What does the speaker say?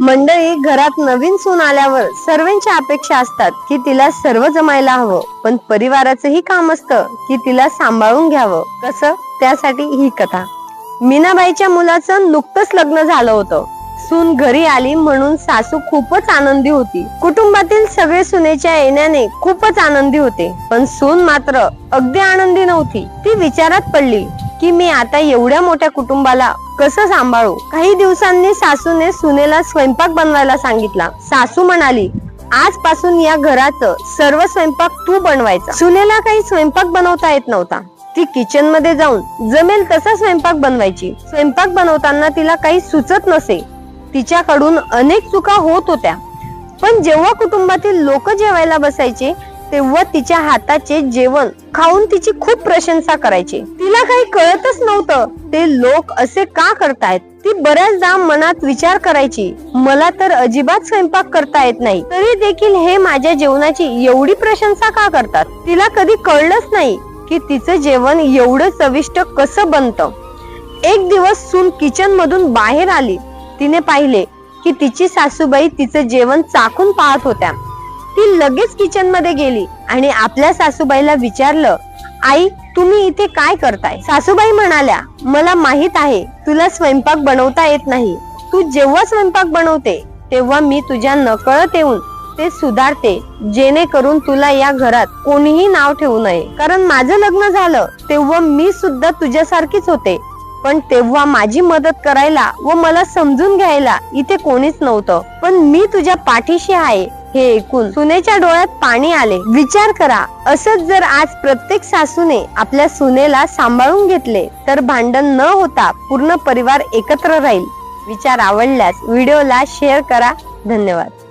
मंडळी घरात नवीन सून आल्यावर सर्वांच्या अपेक्षा असतात की तिला सर्व जमायला हवं. पण परिवाराचंही काम असतं की तिला सांभाळून घ्यावं. कसं? त्यासाठी ही कथा. मीनाबाईच्या मुलाचं नुकतंच लग्न झालं होतं. सून घरी आली म्हणून सासू खूपच आनंदी होती. कुटुंबातील सगळे सुनेच्या येण्याने खूपच आनंदी होते. पण सून मात्र अगदी आनंदी नव्हती. ती विचारात पडली की मी आता एवढ्या मोठ्या कुटुंबाला कसं सांभाळू? काही दिवसांनी सासूने सुनेला स्वयंपाक बनवायला सांगितला. सासू म्हणाली आजपासून या घराचं सर्व स्वयंपाक तू बनवायचा. सुनेला काही स्वयंपाक बनवता येत नव्हता. ती किचनमध्ये जाऊन जमेल तसा स्वयंपाक बनवायची. स्वयंपाक बनवताना तिला काही सुचत नसे. तिच्याकडून अनेक चुका होत होत्या. पण जेव्हा कुटुंबातील लोक जेवायला बसायचे तेव्हा तिच्या हाताचे जेवण खाऊन तिची खूप प्रशंसा करायची. तिला काही कळतच नव्हतं. ते लोक असे का करतायत? ती बऱ्याचदा मनात विचार करायची. मला तर अजिबात स्वयंपाक करता येत नाही. तरी देखील हे माझ्या जेवणाची एवढी प्रशंसा का करतात? तिला कधी कळलंच नाही की तिचं जेवण एवढं चविष्ट कसं बनतं. एक दिवस सून किचन मधून बाहेर आली. तिने पाहिले की तिची सासूबाई तिचं जेवण चाकून पाहत होत्या. ती लगेच किचनमध्ये गेली आणि आपल्या सासूबाईला विचारलं आई तुम्ही इथे काय करताय? सासूबाई म्हणाल्या मला माहीत आहे तुला स्वयंपाक बनवता येत नाही. तू जेव्हा स्वयंपाक बनवते तेव्हा मी तुझ्या नकळत येऊन ते सुधारते जेणेकरून तुला या घरात कोणीही नाव ठेवू नये. कारण माझं लग्न झालं तेव्हा मी सुद्धा तुझ्यासारखीच होते. पण तेव्हा माझी मदत करायला व मला समजून घ्यायला इथे कोणीच नव्हतं. पण मी तुझ्या पाठीशी आहे हे ऐकून सुनेच्या डोळ्यात पाणी आले. विचार करा असंच जर आज प्रत्येक सासूने आपल्या सुनेला सांभाळून घेतले तर भांडण न होता पूर्ण परिवार एकत्र राहील. विचार आवडल्यास व्हिडिओला शेअर करा. धन्यवाद.